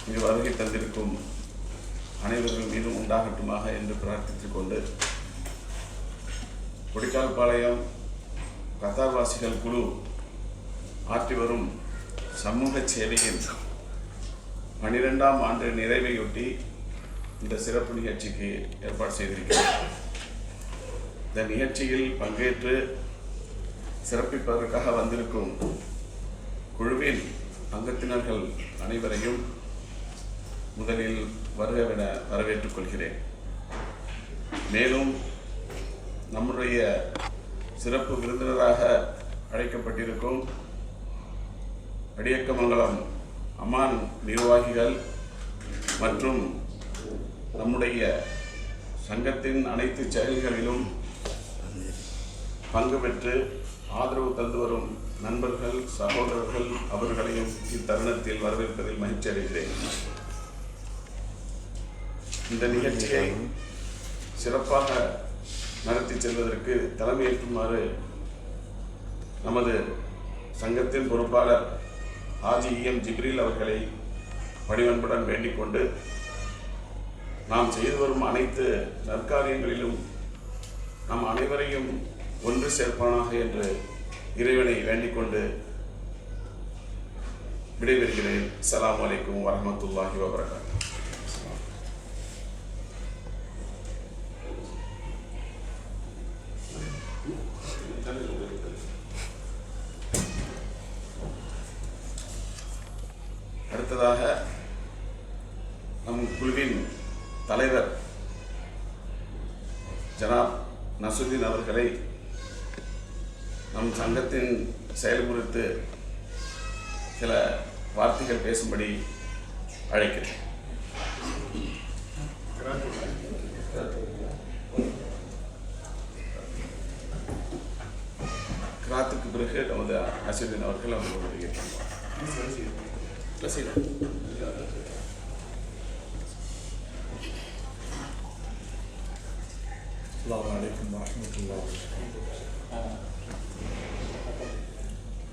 இங்கு வருகை தந்திருக்கும் அனைவர்கள் மீதும் உண்டாகட்டுமாக என்று பிரார்த்தித்துக் கொண்டு கொடிக்கால்பாளையம் கத்தார்வாசிகள் குழு ஆற்றி வரும் சமூக சேவையின் பனிரெண்டாம் ஆண்டு நிறைவையொட்டி இந்த சிறப்பு நிகழ்ச்சிக்கு ஏற்பாடு செய்திருக்கிறோம் இந்த நிகழ்ச்சியில் பங்கேற்று சிறப்பிப்பதற்காக வந்திருக்கும் குழுவின் அங்கத்தினர்கள் அனைவரையும் முதலில் வருகவென வரவேற்றுக் கொள்கிறேன். மேலும் நம்முடைய சிறப்பு விருந்தினராக அழைக்கப்பட்டிருக்கும் அடியக்கமங்கலம் அமான் நிர்வாகிகள் மற்றும் நம்முடைய சங்கத்தின் அனைத்து செயல்களிலும் பங்கு பெற்று ஆதரவு தந்து வரும் நண்பர்கள் சகோதரர்கள் அவர்களையும் இத்தருணத்தில் வரவேற்பதில் மகிழ்ச்சி அடைகிறேன். இந்த நிகழ்ச்சியை சிறப்பாக நடத்தி செல்வதற்கு தலைமையேற்றுமாறு நமது சங்கத்தின் பொறுப்பாளர் ஆஜி எம் ஜிப்ரீல் அவர்களை பணிவன்புடன் வேண்டிக் கொண்டு நாம் செய்து வரும் அனைத்து நற்காரியங்களிலும் நம் அனைவரையும் ஒன்று சேர்ப்பானாக என்று இறைவனை வேண்டிக் கொண்டு விடைபெறுகிறேன். சலாம் அலைக்கும் வரமத்துல்லாஹி வபரகாத்துஹு அடுத்ததாக நம் குழுவின் தலைவர் ஜனாப் நசுதீன் அவர்களை நம் சங்கத்தின் செயல்புரித்து சில வார்த்தைகள் பேசும்படி அழைக்கிறேன் கிராத்துக்கு பிறகு நமது நசுதீன் அவர்கள் அவர்களுடைய ரசீது السلام عليكم ورحمة الله وبركاته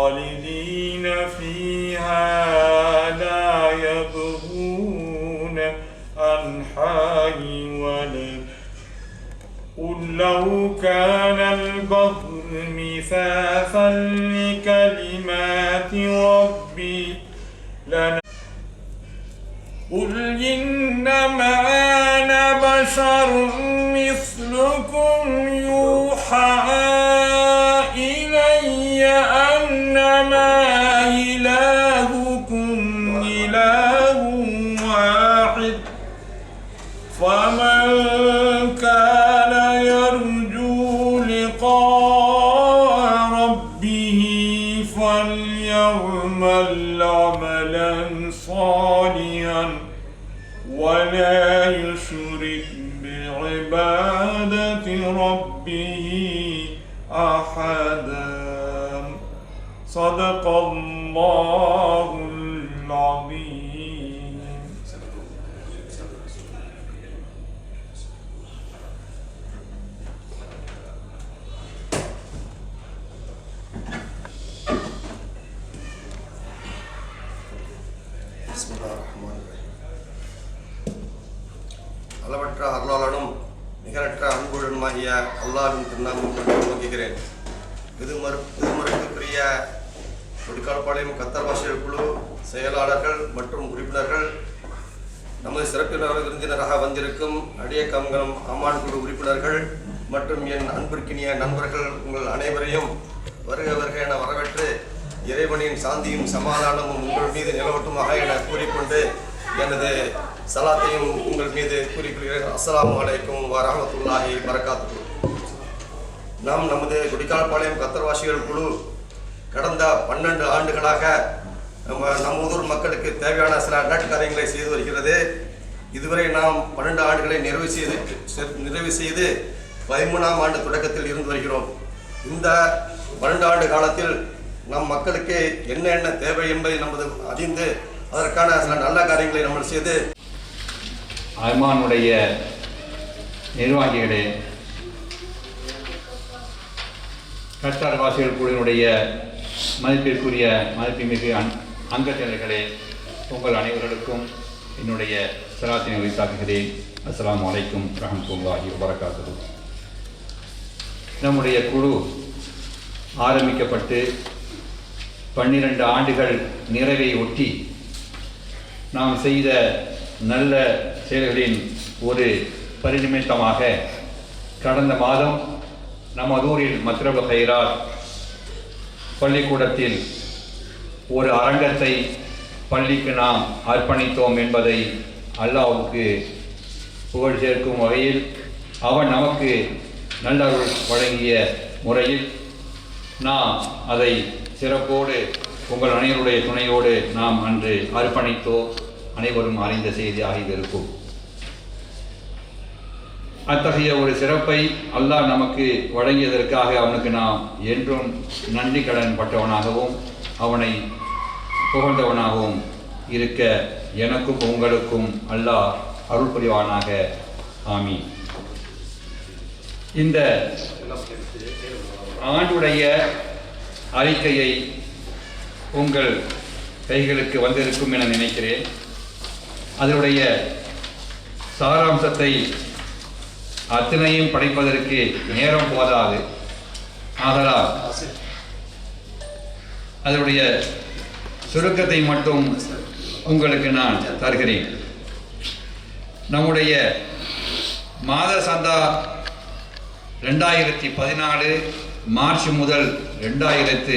خالدين فيها لا يبغون عنها ولا قل لو كان البحر مثاثا لكلمات ربي لنا قل إنما أنا بشر مثلكم يوحى لقاء ربه فليعمل عملا صالحا ولا يشرك بعبادة ربه أحدا. صدق الله நிகரற்ற அன்புடனுமாகிய அல்லாவின் திருநாமம் இது துவங்குகிறேன் இது இதுமுறைக்குரிய கொடிக்கால்பாளையம் கத்தர் வாசியர் குழு செயலாளர்கள் மற்றும் உறுப்பினர்கள் நமது சிறப்பினர் விருந்தினராக வந்திருக்கும் அடியக்கமங்கலம் அம்மான் குழு உறுப்பினர்கள் மற்றும் என் அன்பிற்கினிய நண்பர்கள் உங்கள் அனைவரையும் வருக வருக என வரவேற்று இறைவனின் சாந்தியும் சமாதானமும் உங்கள் மீது நிலவட்டுமாக என கூறிக்கொண்டு எனது சலாத்தையும் உங்கள் மீது கூறிக்கொள்கிறேன். அஸ்லாம் வலைக்கும் வரமத்துல்லாஹி வரகாத்து நாம் நமது குடிக்கால்பாளையம் கத்தர்வாசிகள் குழு கடந்த பன்னெண்டு ஆண்டுகளாக நம்ம நம்ம ஊர் மக்களுக்கு தேவையான சில நட்காரியங்களை செய்து வருகிறது. இதுவரை நாம் பன்னெண்டு ஆண்டுகளை நிறைவு செய்து செ- நிறைவு செய்து பதிமூணாம் ஆண்டு தொடக்கத்தில் இருந்து வருகிறோம். இந்த பன்னெண்டு ஆண்டு காலத்தில் நம் மக்களுக்கு என்ன என்ன தேவை என்பதை நமது அறிந்து அதற்கான சில நல்ல காரியங்களை நம்ம செய்து அர்மானுடைய நிர்வாகிகளே கட்டார் வாசிகள் குழுவினுடைய மதிப்பிற்குரிய மதிப்புமிகு அங் அங்கத்தினர்களே உங்கள் அனைவர்களுக்கும் என்னுடைய சலாத்தினை உரித்தாக்குகிறேன் அஸ்லாம் அலைக்கும் ரஹமத்துல்லாஹி வரகாத்து நம்முடைய குழு ஆரம்பிக்கப்பட்டு பன்னிரண்டு ஆண்டுகள் நிறைவை ஒட்டி நாம் செய்த நல்ல செயல்களின் ஒரு பரிநிமித்தமாக கடந்த மாதம் நமதூரில் மத்ரபு ஹைரார் பள்ளிக்கூடத்தில் ஒரு அரங்கத்தை பள்ளிக்கு நாம் அர்ப்பணித்தோம் என்பதை அல்லாவுக்கு புகழ் சேர்க்கும் வகையில் அவன் நமக்கு நல்லருள் வழங்கிய முறையில் நாம் அதை சிறப்போடு உங்கள் அனைவருடைய துணையோடு நாம் அன்று அர்ப்பணித்தோம். அனைவரும் அறிந்த செய்தியாக இது இருக்கும். அத்தகைய ஒரு சிறப்பை அல்லாஹ் நமக்கு வழங்கியதற்காக அவனுக்கு நாம் என்றும் நன்றி கடன் பட்டவனாகவும் அவனை புகழ்ந்தவனாகவும் இருக்க எனக்கும் உங்களுக்கும் அல்லாஹ் அருள் புரிவானாக. ஆமி இந்த ஆண்டுடைய அறிக்கையை உங்கள் கைகளுக்கு வந்திருக்கும் என நினைக்கிறேன். அதனுடைய சாராம்சத்தை அத்தனையும் படைப்பதற்கு நேரம் போதாது. ஆதலால் அதனுடைய சுருக்கத்தை மட்டும் உங்களுக்கு நான் தருகிறேன். நம்முடைய மாத சந்தா ரெண்டாயிரத்தி பதினாலு மார்ச் முதல் ரெண்டாயிரத்து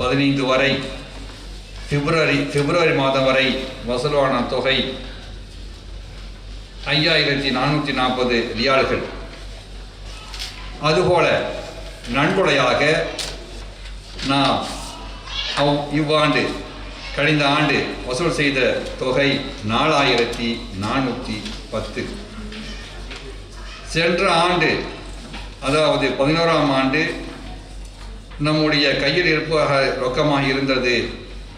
பதினைந்து வரை பிப்ரவரி பிப்ரவரி மாதம் வரை வசூலான தொகை ஐயாயிரத்தி நானூற்றி நாற்பது ரியால்கள் அதுபோல நன்கொடையாக நாம் அவ் இவ்வாண்டு கழிந்த ஆண்டு வசூல் செய்த தொகை நாலாயிரத்தி நானூற்றி பத்து. சென்ற ஆண்டு அதாவது பதினோராம் ஆண்டு நம்முடைய கையில் இருப்பாக ரொக்கமாக இருந்தது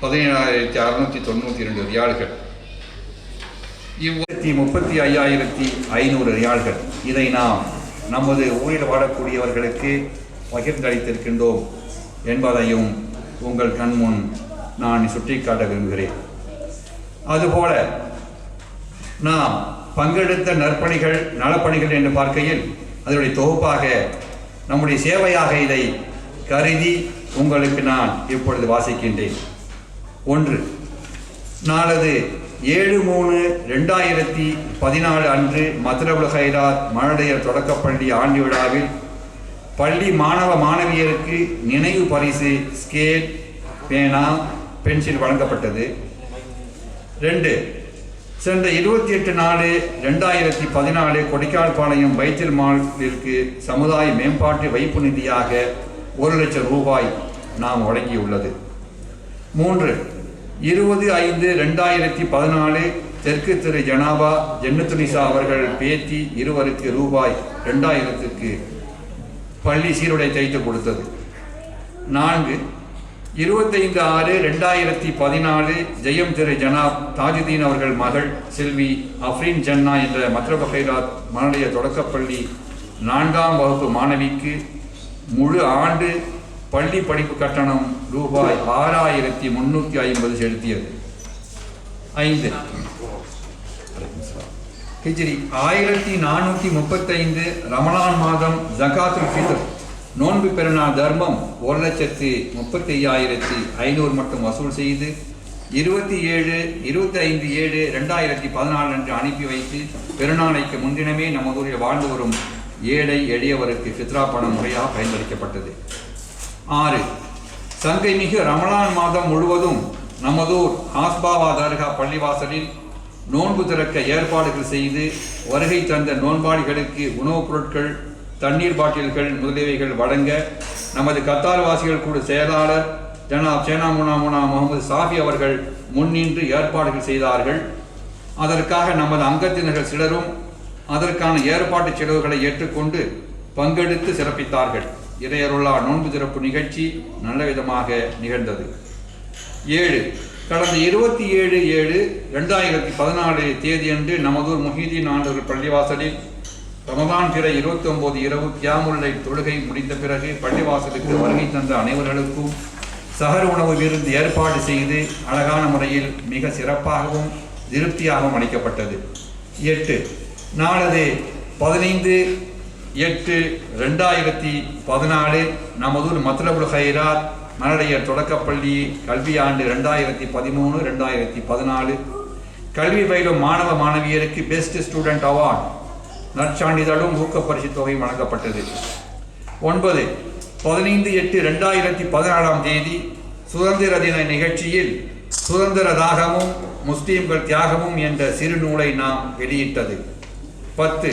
பதினேழாயிரத்தி அறுநூற்றி தொண்ணூற்றி ரெண்டு ரியால்கள். லட்சத்தி முப்பத்தி ஐயாயிரத்தி ஐநூறு ரியால்கள். இதை நாம் நமது ஊரில் வாழக்கூடியவர்களுக்கு பகிர்ந்தளித்திருக்கின்றோம் என்பதையும் உங்கள் கண்முன் நான் சுட்டிக்காட்ட விரும்புகிறேன். அதுபோல நாம் பங்கெடுத்த நற்பணிகள் நலப்பணிகள் என்று பார்க்கையில் அதனுடைய தொகுப்பாக நம்முடைய சேவையாக இதை கருதி உங்களுக்கு நான் இப்பொழுது வாசிக்கின்றேன். ஒன்று நாளது ஏழு மூணு ரெண்டாயிரத்தி பதினாலு அன்று மதுரபுல் ஹைராத் மழலையர் தொடக்கப்பள்ளி ஆண்டு விழாவில் பள்ளி மாணவ மாணவியருக்கு நினைவு பரிசு ஸ்கேல் பேனா பென்சில் வழங்கப்பட்டது. ரெண்டு சென்ற இருபத்தி எட்டு நாலு ரெண்டாயிரத்தி பதினாலு கொடிக்கால்பாளையம் வைத்தியல் மாலிற்கு சமுதாய மேம்பாட்டு வைப்பு நிதியாக ஒரு லட்சம் ரூபாய் நாம் வழங்கியுள்ளது. மூன்று இருபது ஐந்து ரெண்டாயிரத்தி பதினாலு தெற்கு திரு ஜனாபா ஜென்னுத்துனிசா அவர்கள் பேத்தி இருவருக்கு ரூபாய் ரெண்டாயிரத்துக்கு பள்ளி சீருடை தைத்து கொடுத்தது. நான்கு இருபத்தைந்து ஆறு ரெண்டாயிரத்தி பதினாலு ஜெயம் திரு ஜனாப் தாஜுதீன் அவர்கள் மகள் செல்வி அஃப்ரீன் ஜன்னா என்ற மத்ரப பகைராத் மனநிலைய தொடக்கப்பள்ளி நான்காம் வகுப்பு மாணவிக்கு முழு ஆண்டு பள்ளி படிப்பு கட்டணம் ரூபாய் ஆறாயிரத்தி முன்னூற்றி ஐம்பது செலுத்தியது. ஐந்து. ஹிஜ்ரி ஆயிரத்தி நானூற்றி முப்பத்தைந்து ரமலான் மாதம் ஜகாத்துல் ஃபித்ர். நோன்பு பெருநாள் தர்மம் ஒரு லட்சத்து முப்பத்தி ஐயாயிரத்தி ஐநூறு மட்டும் வசூல் செய்து இருபத்தி ஏழு இருபத்தி ஐந்து ஏழு ரெண்டாயிரத்தி பதினாலு அன்று அனுப்பி வைத்து பெருநாளைக்கு முன்தினமே நமது வாழ்ந்து வரும் ஏழை எளியவருக்கு ஃபித்ரா பணம் முறையாக பயன்படுத்தப்பட்டது. ஆறு. சங்கை மிகு ரமலான் மாதம் முழுவதும் நமதூர் ஆஸ்பாவா தர்கா பள்ளிவாசலில் நோன்பு திறக்க ஏற்பாடுகள் செய்து வருகை தந்த நோன்பாளிகளுக்கு உணவுப் பொருட்கள் தண்ணீர் பாட்டில்கள் முதலியவைகள் வழங்க நமது கத்தார் வாசிகள் குழு செயலாளர் ஜனாப் சேனாமுனா முனா முகமது சாஃபி அவர்கள் முன்னின்று ஏற்பாடுகள் செய்தார்கள். அதற்காக நமது அங்கத்தினர்கள் சிலரும் அதற்கான ஏற்பாட்டு செலவுகளை ஏற்றுக்கொண்டு பங்கெடுத்து சிறப்பித்தார்கள். இறையருளா நோன்பு திறப்பு நிகழ்ச்சி நல்ல விதமாக நிகழ்ந்தது. ஏழு கடந்த இருபத்தி ஏழு ஏழு ரெண்டாயிரத்தி பதினாலு தேதியன்று நமதூர் முஹீதீன் ஆண்டவர்கள் பள்ளிவாசலில் ரமதான் பிற இருபத்தி ஒன்பது இரவு கியாமுல்லை தொழுகை முடிந்த பிறகு பள்ளிவாசலுக்கு வருகை தந்த அனைவர்களுக்கும் சகர் உணவு விருந்து ஏற்பாடு செய்து அழகான முறையில் மிக சிறப்பாகவும் திருப்தியாகவும் அளிக்கப்பட்டது. எட்டு நாளது பதினைந்து எட்டு ரெண்டாயிரத்தி பதினாலு நமதூர் மத்லபுல் ஹைராத் மனடையர் தொடக்கப்பள்ளி கல்வியாண்டு ரெண்டாயிரத்தி பதிமூணு ரெண்டாயிரத்தி பதினாலு. கல்வி பயிலும் மாணவ மாணவியருக்கு பெஸ்ட் ஸ்டூடெண்ட் அவார்ட் நற்சான்றிதழும் ஊக்கப்பரிசு தொகையும் வழங்கப்பட்டது. ஒன்பது பதினைந்து எட்டு ரெண்டாயிரத்தி பதினாலாம் தேதி சுதந்திர தின நிகழ்ச்சியில் சுதந்திர தாகமும் முஸ்லீம்கள் தியாகமும் என்ற சிறு நூலை நாம் வெளியிட்டது. பத்து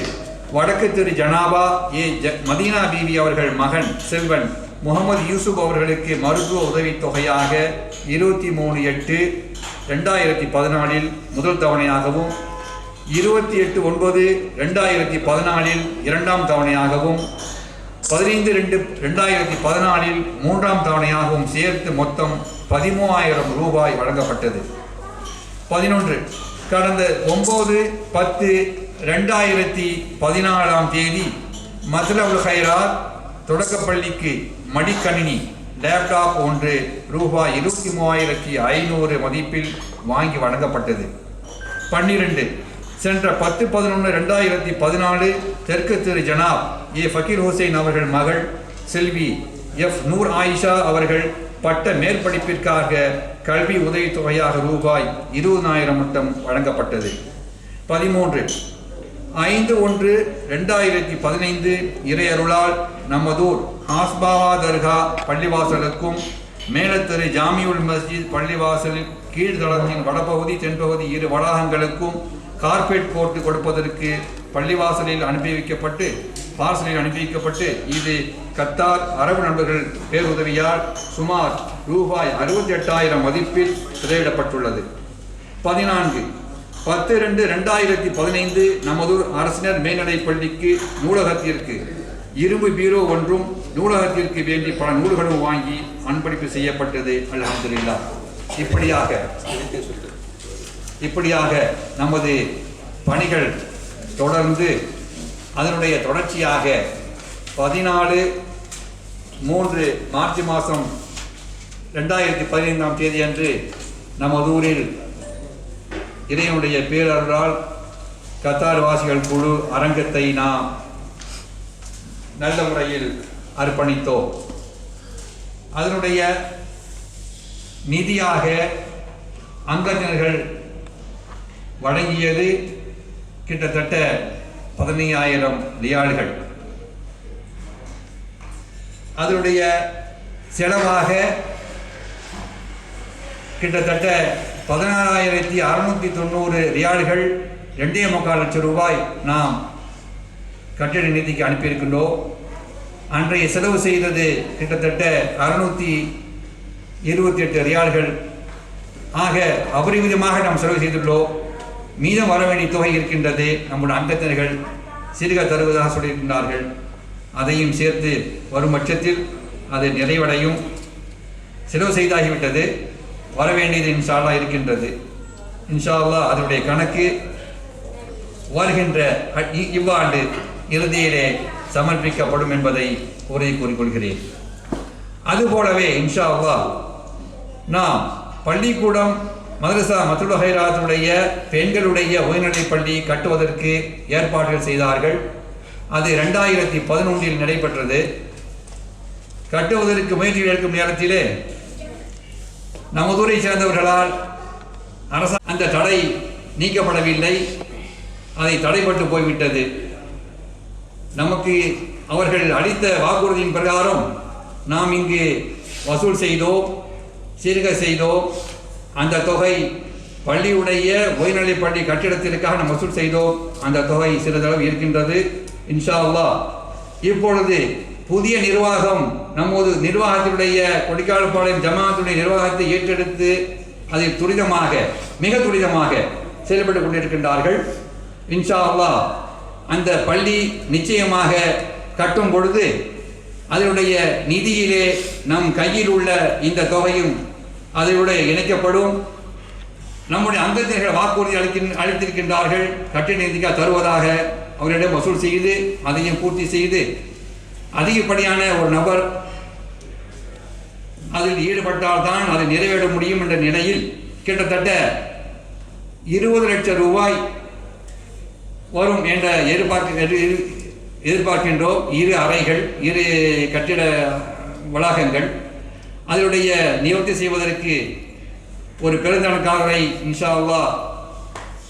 வடக்கு திரு ஜனாபா ஏ ஜ மதீனா பீவி அவர்கள் மகன் செல்வன் முகமது யூசுப் அவர்களுக்கு மருத்துவ உதவித் தொகையாக இருபத்தி மூணு எட்டு ரெண்டாயிரத்தி பதினாலில் முதல் தவணையாகவும் இருபத்தி எட்டு ஒன்பது ரெண்டாயிரத்தி பதினாலில் இரண்டாம் தவணையாகவும் பதினைந்து ரெண்டு ரெண்டாயிரத்தி பதினாலில் மூன்றாம் தவணையாகவும் சேர்த்து மொத்தம் பதிமூவாயிரம் ரூபாய் வழங்கப்பட்டது. பதினொன்று கடந்த ஒம்பது பத்து ரெண்டாயிரத்தி பதினாலாம் தேதி மஸ்லபுல் ஹைராத் தொடக்கப்பள்ளிக்கு மடிக்கணினி லேப்டாப் ஒன்று ரூபாய் இருபத்தி மூவாயிரத்தி ஐநூறு மதிப்பில் வாங்கி வழங்கப்பட்டது. பன்னிரெண்டு சென்ற பத்து பதினொன்று ரெண்டாயிரத்தி பதினாலு தெற்கு திரு ஜனாப் ஏ ஃபக்கீர் ஹுசைன் அவர்கள் மகள் செல்வி எஃப் நூர் ஆயிஷா அவர்கள் பட்ட மேற்படிப்பிற்காக கல்வி உதவித்தொகையாக ரூபாய் இருபதாயிரம் மட்டும் வழங்கப்பட்டது. பதிமூன்று ஐந்து ஒன்று ரெண்டாயிரத்தி பதினைந்து இறையருளால் நமதூர் ஆஸ்பாவா தர்கா பள்ளிவாசலுக்கும் மேலத்தெரு ஜாமியுல் மஸ்ஜித் பள்ளிவாசலில் கீழ்தளத்தின் வடபகுதி தென்பகுதி இரு வளாகங்களுக்கும் கார்பெட் போட்டு கொடுப்பதற்கு பள்ளிவாசலில் அனுப்பி வைக்கப்பட்டு பார்சலில் அனுப்பி வைக்கப்பட்டு இது கத்தார் அரபு நண்பர்கள் பேருதவியால் சுமார் ரூபாய் அறுபத்தி எட்டாயிரம் மதிப்பில் திரையிடப்பட்டுள்ளது பதினான்கு பத்து ரெண்டு ரெண்டாயிரத்தி பதினைந்து நமதூர் அரசினர் மேல்நிலைப் பள்ளிக்கு நூலகத்திற்கு இரும்பு பீரோ ஒன்றும் நூலகத்திற்கு வேண்டி பல நூல்களும் வாங்கி அன்பளிப்பு செய்யப்பட்டது அலமதுல்லா இப்படியாக இப்படியாக நமது பணிகள் தொடர்ந்து அதனுடைய தொடர்ச்சியாக பதினாலு மூன்று மார்ச் மாதம் ரெண்டாயிரத்தி பதினைந்தாம் தேதி அன்று நமது ஊரில் இறைவனுடைய பேரருளால் கத்தார் வாசிகள் குழு அரங்கத்தை நாம் நல்ல முறையில் அர்ப்பணித்தோம். அதனுடைய நிதியாக அங்கத்தினர்கள் வழங்கியது கிட்டத்தட்ட பதினையாயிரம் ரியால்கள். அதனுடைய செலவாக கிட்டத்தட்ட பதினாறாயிரத்தி அறநூற்றி தொண்ணூறு ரியால்கள் ரெண்டே முக்கால் லட்சம் ரூபாய் நாம் கட்டிட நிதிக்கு அனுப்பியிருக்கின்றோம். அன்றைய செலவு செய்தது கிட்டத்தட்ட அறுநூற்றி இருபத்தி எட்டு ரியால்கள் ஆக அபரிமிதமாக நாம் செலவு செய்துள்ளோம். மீதம் வர வேண்டிய தொகை இருக்கின்றது. நம்முடைய அங்கத்தினர்கள் சிறுக தருவதாக சொல்லியிருக்கின்றார்கள். அதையும் சேர்த்து வரும் பட்சத்தில் அது நிறைவடையும். செலவு செய்தாகிவிட்டது. வர வேண்டியது இருக்கின்றது. இன்ஷால்லா அதனுடைய கணக்கு வருகின்ற இ- இவ்வாண்டு இறுதியிலே சமர்ப்பிக்கப்படும் என்பதை உரை கூறிக்கொள்கிறேன். அதுபோலவே இன்ஷா நாம் பள்ளிக்கூடம் மதரசா மத்துல் ஹைராத்துடைய பெண்களுடைய உயர்நிலைப் பள்ளி கட்டுவதற்கு ஏற்பாடுகள் செய்தார்கள். அது ரெண்டாயிரத்தி பதினொன்றில் நடைபெற்றது. கட்டுவதற்கு முயற்சி எடுக்கும் நேரத்திலே நமதூரை சேர்ந்தவர்களால் அரச அந்த தடை நீக்கப்படவில்லை. அதை தடைப்பட்டு போய்விட்டது. நமக்கு அவர்கள் அளித்த வாக்குறுதியின் பிரகாரம் நாம் இங்கு வசூல் செய்தோம் சீர்க செய்தோ அந்த தொகை பள்ளியுடைய உயர்நிலைப் பள்ளி கட்டிடத்திற்காக நாம் வசூல் செய்தோம். அந்த தொகை சிறிதளவு இருக்கின்றது. இன்ஷா அல்லா இப்பொழுது புதிய நிர்வாகம் நமது நிர்வாகத்தினுடைய கொடிக்காலப்பாளையம் ஜமாத்துடைய நிர்வாகத்தை ஏற்றெடுத்து அதை துரிதமாக மிக துரிதமாக செயல்பட்டு கொண்டிருக்கின்றார்கள். இன்ஷா அல்லா அந்த பள்ளி நிச்சயமாக கட்டும் பொழுது அதனுடைய நிதியிலே நம் கையில் உள்ள இந்த தொகையும் அதனுடைய இணைக்கப்படும். நம்முடைய அங்கத்தினர்கள் வாக்குறுதி அளிக்கின் அளித்திருக்கின்றார்கள். கட்டிட நிதிக்காக தருவதாக அவரிடம் வசூல் செய்து அதையும் பூர்த்தி செய்து அதிகப்படியான ஒரு நபர் அதில் ஈடுபட்டால் தான் அதை நிறைவேற முடியும் என்ற நிலையில் கிட்டத்தட்ட இருபது லட்சம் ரூபாய் வரும் என்ற எதிர்பார்க்க எதிர்பார்க்கின்றோம். இரு அறைகள் இரு கட்டிட வளாகங்கள். அதனுடைய நிவர்த்தி செய்வதற்கு ஒரு பெருந்தனக்காரரை இன்ஷா அல்லா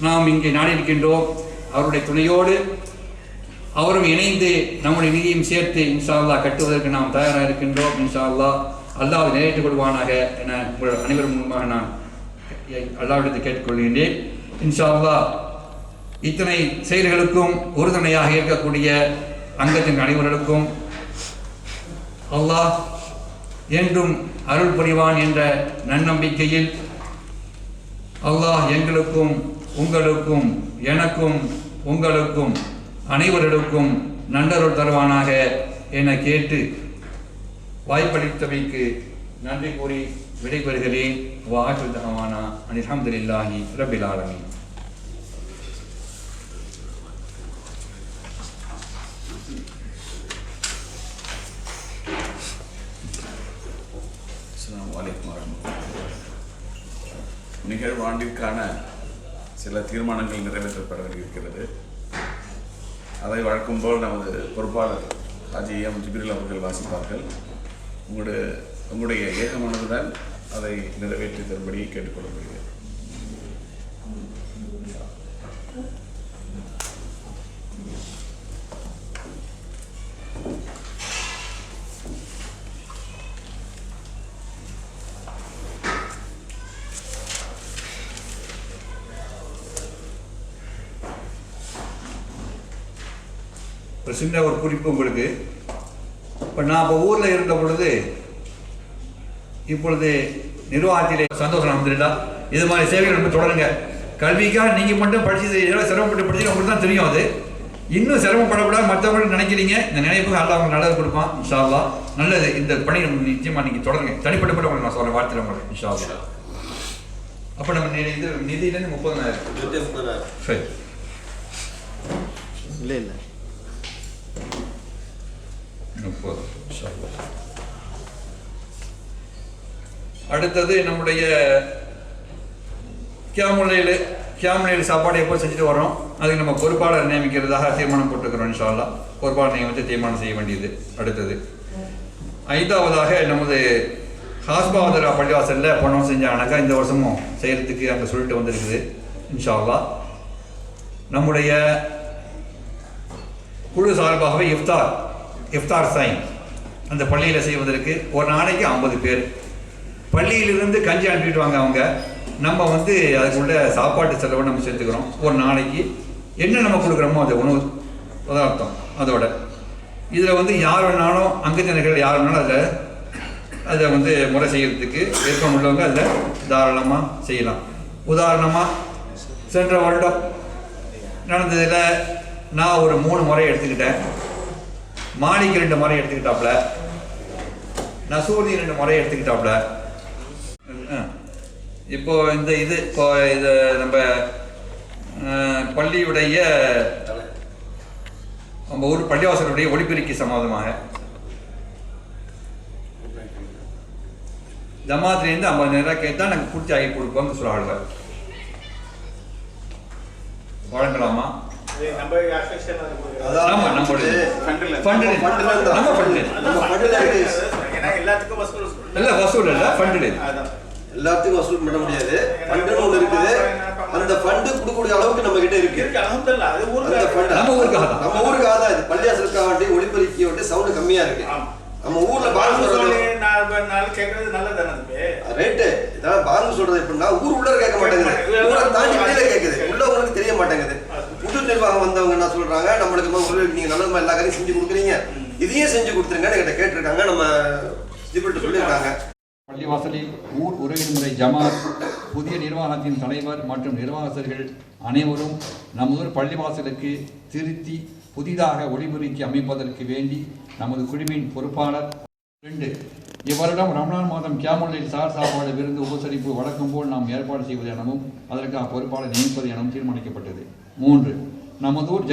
நாம் இங்கே நாடியிருக்கின்றோம். அவருடைய துணையோடு அவரும் இணைந்து நம்முடைய நிதியும் சேர்த்து இன்ஷா அல்லாஹ் கட்டுவதற்கு நாம் தயாராக இருக்கின்றோம். இன்ஷா அல்லாஹ் அல்லாஹ் அதை நிறைவேற்றிக் கொள்வானாக என உங்கள் அனைவரும் மூலமாக நான் அல்லாவிடத்தை கேட்டுக்கொள்கின்றேன். இன்ஷா அல்லாஹ் இத்தனை செயல்களுக்கும் உறுதுணையாக இருக்கக்கூடிய அங்கத்தின் அனைவர்களுக்கும் அல்லாஹ் என்றும் அருள் புரிவான் என்ற நன்னம்பிக்கையில் அல்லாஹ் எங்களுக்கும் உங்களுக்கும் எனக்கும் உங்களுக்கும் அனைவரிடக்கும் நன்றருள் தருவானாக என கேட்டு வாய்ப்பளித்தமைக்கு நன்றி கூறி விடைபெறுகிறேன். வாஹு தகவானா அல்ஹம்துலில்லாஹி ரபில் ஆலமீன். நிகழ்வாண்டிற்கான சில தீர்மானங்கள் நிறைவேற்றப்பட இருக்கிறது அதை வழக்கம் போல் நமது பொறுப்பாளர் ஹாஜி எம் ஜிபிரில் அவர்கள் வாசிப்பார்கள். உங்களுடைய உங்களுடைய ஏகமானதுதான் அதை நிறைவேற்றி தரும்படி கேட்டுக்கொள்ள ஒரு சின்ன ஒரு குறிப்பு உங்களுக்கு. இப்போ நான் இப்போ ஊரில் இருந்த பொழுது இப்பொழுது நிர்வாகத்திலே சந்தோஷம் அலமதுல்லா இது மாதிரி சேவைகள் நம்ம தொடருங்க. கல்விக்காக நீங்கள் மட்டும் படிச்சது எவ்வளோ சிரமப்பட்டு படிச்சு உங்களுக்கு தான் தெரியும் அது. இன்னும் சிரமப்படக்கூடாது மற்றவங்களுக்கு நினைக்கிறீங்க. இந்த நினைப்புக்கு அல்லா உங்களுக்கு நல்லது கொடுப்பான் இன்ஷா அல்லாஹ் நல்லது இந்த பணி நம்ம நிச்சயமாக நீங்கள் தொடருங்க. தனிப்பட்ட மட்டும் உங்களுக்கு நான் சொல்ல வாழ்த்துறேன் உங்களுக்கு இன்ஷா அல்லாஹ் அப்போ நம்ம இது நிதியிலேருந்து முப்பதனாயிரம் சரி. இல்லை இல்லை. முப்பது அடுத்தது நம்முடைய கியாமுலையில் கியாமுலையில் சாப்பாடு எப்போ செஞ்சுட்டு வரோம் அதுக்கு நம்ம பொறுப்பாளர் நியமிக்கிறதாக தீர்மானம் போட்டுக்கிறோம் இன்ஷா பொறுப்பாளர் நியமித்து தீர்மானம் செய்ய வேண்டியது அடுத்தது. ஐந்தாவதாக நமது ஹாஸ்பாவதரா பள்ளிவாசலில் பணம் செஞ்சாங்கனாக்கா இந்த வருஷமும் செய்கிறதுக்கு அங்கே சொல்லிட்டு வந்திருக்குது இன்ஷால்லா நம்முடைய குழு சார்பாகவே இஃப்தார் இஃப்தார் சைன். அந்த பள்ளியில் செய்வதற்கு ஒரு நாளைக்கு ஐம்பது பேர். பள்ளியிலிருந்து கஞ்சி அனுப்பிட்டு வாங்க அவங்க. நம்ம வந்து அதுக்குள்ள சாப்பாட்டு செலவு நம்ம சேர்த்துக்கிறோம். ஒரு நாளைக்கு என்ன நம்ம கொடுக்குறோமோ அது உணவு பதார்த்தம் அதோட. இதில் வந்து யார் வேணாலும் அங்கத்தினர்கள் யார் வேணாலும் அதில் அதை வந்து முறை செய்கிறதுக்கு விருப்பம் உள்ளவங்க அதில் தாராளமாக செய்யலாம். உதாரணமாக சென்ற வருடம் நடந்ததில் நான் ஒரு மூணு முறை எடுத்துக்கிட்டேன். மாணிக்கு ரெண்டு முறை எடுத்துக்கிட்டாப்புல நசூர்தி ரெண்டு முறை எடுத்துக்கிட்டாப்புல இப்போ இந்த இது இப்போ இது நம்ம பள்ளியுடைய நம்ம ஊர் பள்ளிவாசலுடைய ஒளிபெருக்கி சமாதமாக ஜமாத்துலேருந்து ஐம்பதாயிரம் ரூபாய் கேட்டால் நாங்கள் பூர்த்தி ஆகி கொடுப்போம்னு சொல்லுவாங்க வழங்கலாமா? எல்லாத்துக்கும் வசூல் இல்லை வசூல் இல்லை ஃபண்டு எல்லாத்துக்கும் வசூல் பண்ண முடியாது. ஃபண்டுன்னு ஒன்று இருக்குது. அந்த ஃபண்டு கொடுக்கக்கூடிய அளவுக்கு நம்ம கிட்ட இருக்கு. அந்த ஃபண்ட் நம்ம ஊருக்காக தான். நம்ம ஊருக்காக தான் இது. பள்ளியாசலுக்காக வேண்டி ஒளிபெருக்கி வந்து சவுண்ட் கம்மியா இருக்கு. ஆமா. நம்ம ஊர்ல நாலு நாலு கேட்கறது நல்லது தானே ரைட்டு இதான் பாங்கு சொல்றது எப்படின்னா ஊர் உள்ள கேட்க மாட்டேங்குது. ஊரை தாண்டி வெளியில கேட்குது உள்ளவங்களுக்கு தெரிய மாட்டேங்குது. புது நிர்வாகம் வந்தவங்க என்ன சொல்றாங்க நம்மளுக்கு நீங்க நல்ல எல்லா காரையும் செஞ்சு கொடுக்குறீங்க. இதையும் செஞ்சு கொடுத்துருங்கன்னு என்கிட்ட கேட்டிருக்காங்க. நம்ம ஜிபிள்கிட்ட சொல்லியிருக்காங்க. பள்ளிவாசலில் ஊர் உறவின்முறை ஜமாத் புதிய நிர்வாகத்தின் தலைவர் மற்றும் நிர்வாகஸ்தர்கள் அனைவரும் நமது பள்ளிவாசலுக்கு திருத்தி புதிதாக ஒளிபெருக்கி அமைப்பதற்கு வேண்டி நமது குழுவின் பொறுப்பாளர் ரெண்டு. இவ்வருடம் ரமணான் மாதம் கியாமுல்லில் சார் சாப்பாடு விருந்து உபசரிப்பு வழக்கம் போல் நாம் ஏற்பாடு செய்வது எனவும் அதற்காக பொறுப்பாளர் நியமிப்பது எனவும் தீர்மானிக்கப்பட்டது. மூன்று. நமது ஊர்